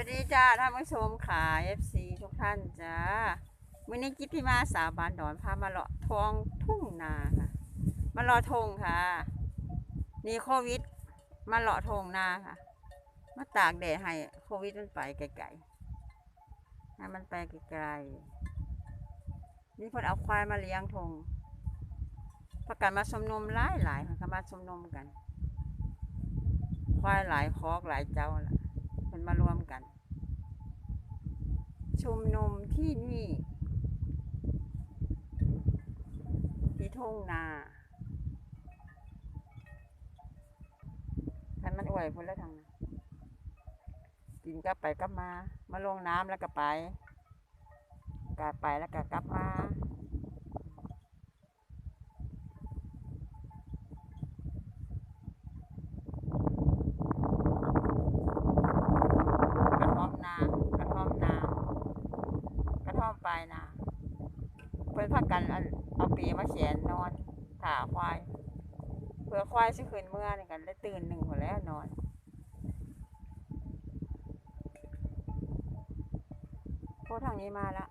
วัสดีจ้าท่านผู้ชมค่ะ FC ทุกท่านจ้าวันนี้กิตติมาสาบานดอนพามาเลาะทองทุ่งนาค่ะมาเลาะทงค่ะนี่โควิด มาเลาะทงนาค่ะ มาตากแดดให้โควิดมันไปไกลๆให้มันไปไกลๆนี่เพิ่นเอาควายมาเลี้ยงทงประกันมาสมนมหลายหลายๆค่ะมาสมนมกัน ควายหลายคอกหลายเจ้าล่ะ นมารวมกัน ชุมนุมที่นี่ ที่ทุ่งนาท่านมันอวยพุ่นแล้วทางกินก็ไปกลับมา มาลงน้ำแล้วก็ไปกลับไปแล้วก็กลับมา กระท่อมนากระท่อมนากระท่อมปลายนาเพื่อนพักกันเอาเอา ปีมาเขียนนอนถ่าควาย เพื่อควายสิคืนเมื่อนี่กันได้ตื่นหนึ่งหัวแล้วนอนโคทางนี้มาละ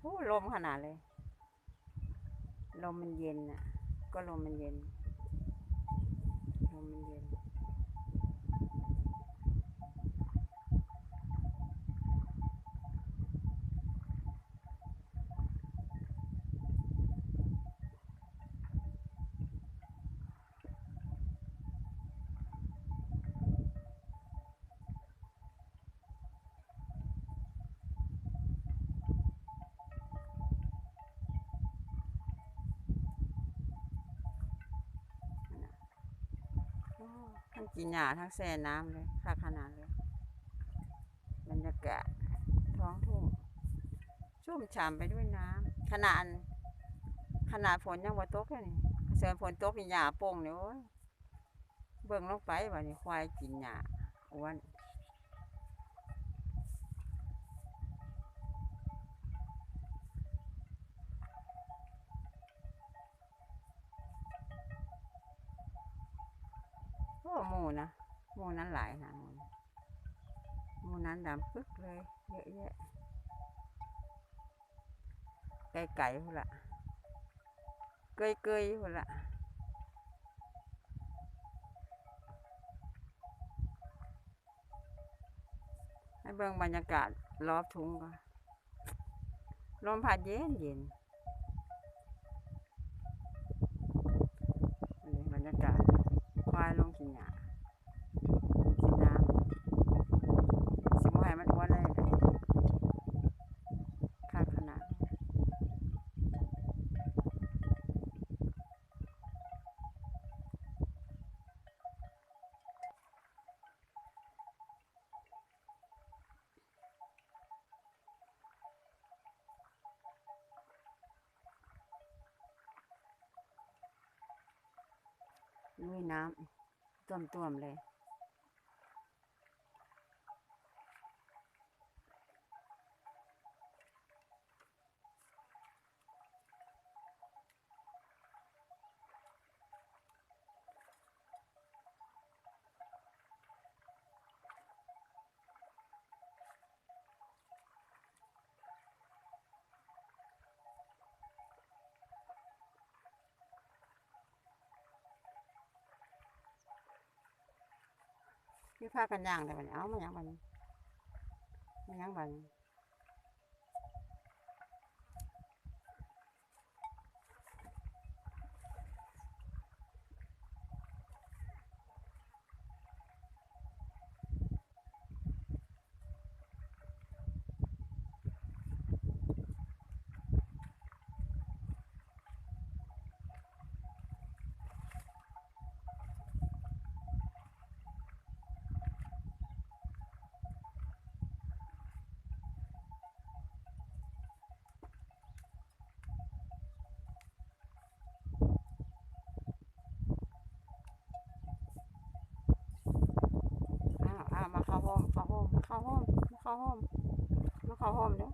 โอ้ลมขนาดเลย ลมมันเย็นอะ ก็ลมมันเย็น ลมมันเย็น โอ้ทั้ง กินหญ้าทั้งแส่น้ำเลยค่าขนาดเลยบรรยากาศท้องทุ่งชุ่มฉ่ำไปด้วยน้ำขนาดขนาดฝนยังว่าตกแค่นี้เสือฝนตกมีหญ้าโป่งเนี่ยโอ้ยเบิ่งลงไปว่านี่ควายกินหญ้าอ้วน โอ้หมูนะหมูนั้นหลายนะหมูนะหมูนั้นดำปึ๊กเลย เยอะแยะไก่ไก่พุ่ละเกยเกยพุ่ละให้เบิ่งบรรยากาศรอบทุ่งก่อนลมพัดเย็นเย็นบรรยากาศ ควายลงกินหญ้ากินน้ำสิบ่ให้มันอ้วนเลยค่าขนาด ลุยน้ำต่วมๆเลย พี่พากันย่างแต่วันนี้เอามาย่างวันนี้มาย่างวันนี้ องข้าวหอมข้าวหอมข้าวห้อมเข้าวหอมเนาะ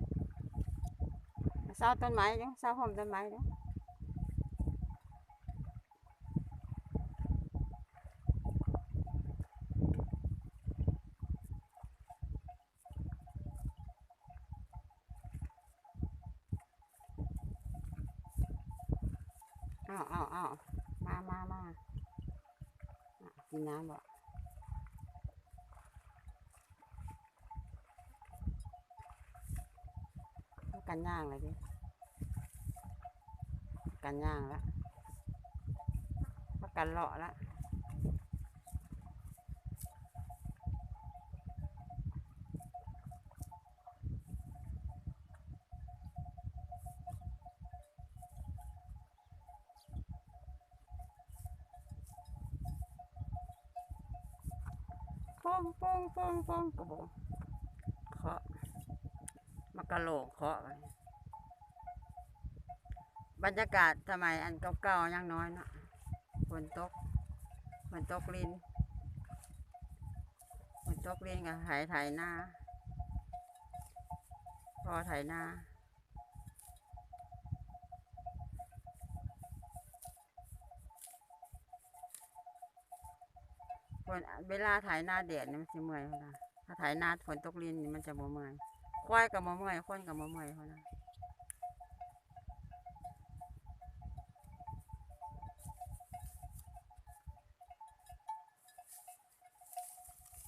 เสาต้นไม้เนาะเสาหอมต้นไม้เนาะเอาเอาเอามามามากินน้ำบ่ กันย่างเลยดิกันย่างละเอากันเลาะละปุ้งปุ้งปุ้งปุ้งกระบอก มากระโหลกเคาะไปบรรยากาศสมัยอันเก่าๆยังน้อยเนาะฝนตกฝนตกลินฝนตกลินกับไถไถหน้าพอไถหน้าฝนเวลาถ่ายหน้าแดดนี่มันสิเมื่อยเขาถ้าถ่ายหน้าฝนตกลินนี่มันจะบ่เมื่อย ควายกับบ่เมื่อยคนกับบ่เมื่อยเขานะ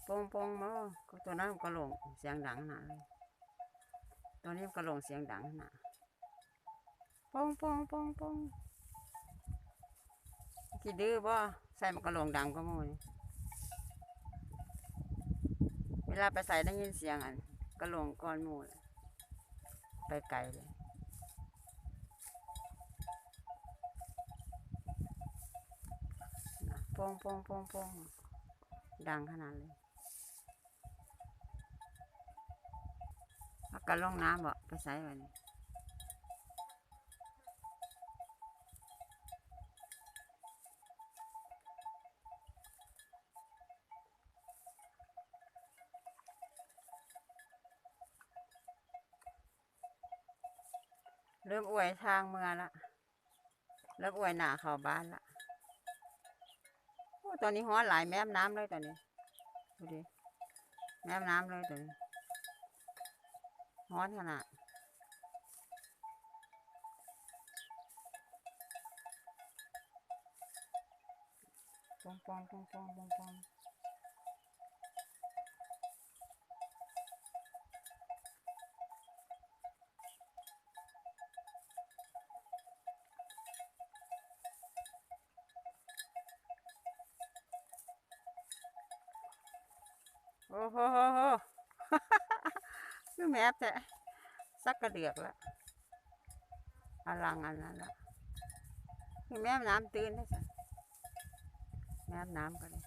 ปองปองมาก็ตัวนั้นก็ลงเสียงดังขนาเลยตัวนี้ก็ลงเสียงดังขนาดปงปองปองปองกี่ดื้อบ่ใส่มันก็ลงดังก็มู้เวลาไปใส่ได้ยินเสียงอัน กระโหลงก้อนหมูไปไกลเลยนะโป้งโป้งโป้งโป้งดังขนาดเลยอากระลงน้ำบ่ไปใส่ไว้นี่ เริ่มอวยทางเมืองละเริ่มอวยหนาเข้าบ้านละโอ้ตอนนี้ฮ้อนหลายแม่น้ำเลยตอนนี้ดูดิแม่น้ำเลยตอนนี้ฮ้อนขนาดปองปองปองปองปองปอง โอ้โหโหโหคือแมบแต่สักกระเดือกละอลังอันนั้นละคือแม่น้ำตื่นนะจ๊ะแม่น้ำกันเลย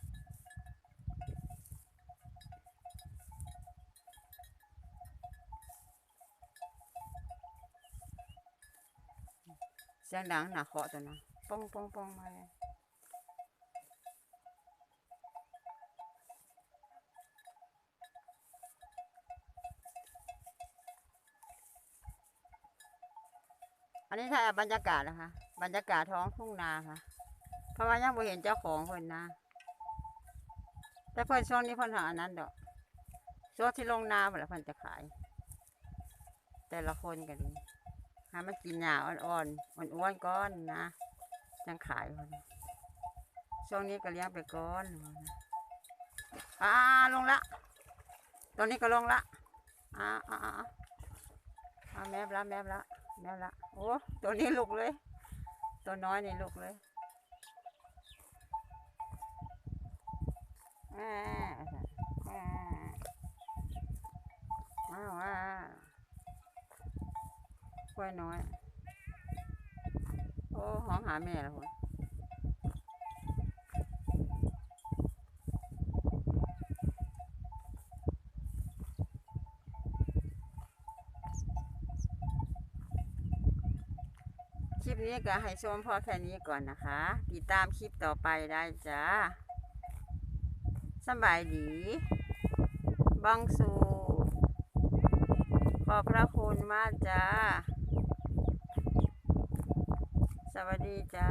เสียงดังหนาเคาะตัวนะป้องป้องป้องมาเลย อันนี้ถ่ายบรรยากาศนะคะ บรรยากาศท้องทุ่งนาค่ะ เพราะว่ายังไม่เห็นเจ้าของเพิ่นนะ แต่เพิ่นช่วงนี้เพิ่นหาอันนั้นดอกช่วงที่ลงนาเพิ่นละเพิ่นจะขาย แต่ละคนกันดีหามันกินหญ้าอ่อนๆอ้วนๆก้อนนะจังขายเพิ่นช่วงนี้ก็เลี้ยงไปก้อนอ่าลงละ ตอนนี้ก็ลงละอ่าอ่าอ่าอ่าแมบละแมบละ แมบละโอ้ตัวนี้ลุกเลย ตัวน้อยนี่ลุกเลยอ่าอ่าว้าวว้าวกล้วยน้อย โอ้หอมหาแม่แล้วคน ลิปนี้ก็ให้ชมพอแค่นี้ก่อนนะคะ ติดตามคลิปต่อไปได้จ้าสบายดีบังสูขอบพระคุณมากจ้า สวัสดีจ้า